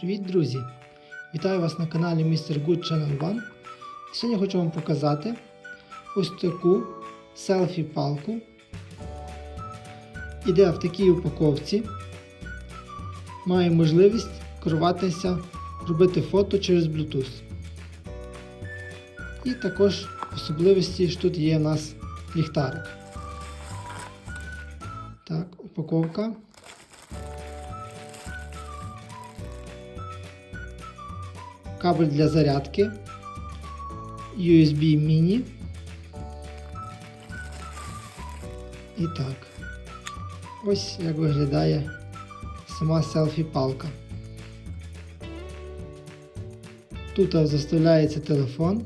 Привіт, друзі! Вітаю вас на каналі Mr. Good Channel One. Сьогодні хочу вам показати ось таку селфі-палку. Іде в такій упаковці. Має можливість керуватися, робити фото через Bluetooth. І також особливості, що тут є у нас ліхтарик. Так, упаковка. кабель для зарядки, USB mini. І так. Ось як виглядає сама селфі-палка. Тут заставляється телефон.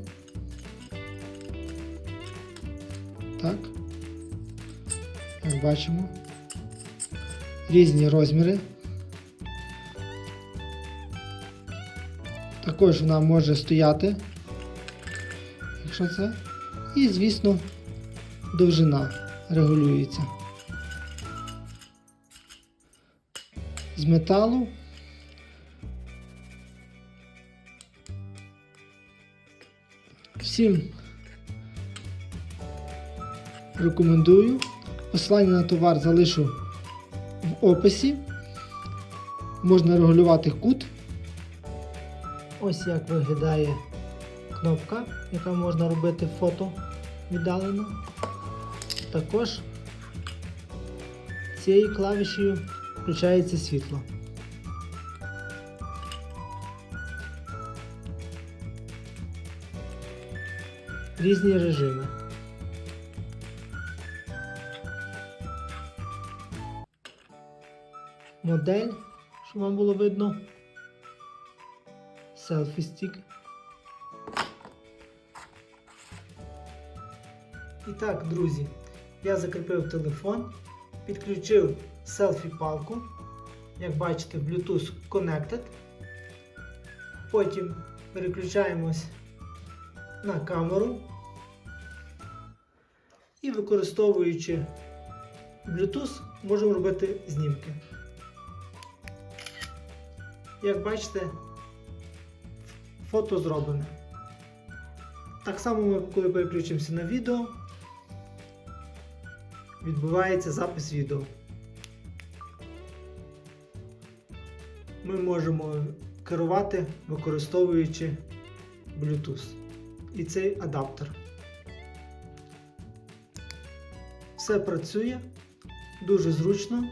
Так. Як бачимо. Різні розміри. Також вона може стояти, якщо це. І, звісно, довжина регулюється. З металу. Всім рекомендую. Посилання на товар залишу в описі. Можна регулювати кут. Ось як виглядає кнопка, яка можна робити фото віддалено. Також цією клавішею включається світло. Різні режими. Модель, щоб вам було видно селфі стік. І так, друзі, я закріпив телефон, підключив селфі-палку, як бачите, Bluetooth Connected. Потім переключаємось на камеру і використовуючи Bluetooth, можемо робити знімки. Як бачите, фото зроблене. Так само, коли переключимося на відео, відбувається запис відео. Ми можемо керувати, використовуючи Bluetooth і цей адаптер. Все працює дуже зручно.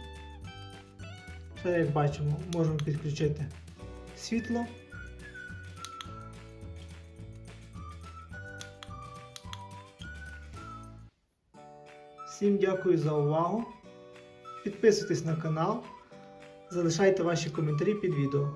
Ще, як бачимо, можемо підключити світло. Всім дякую за увагу. Підписуйтесь на канал, залишайте ваші коментарі під відео.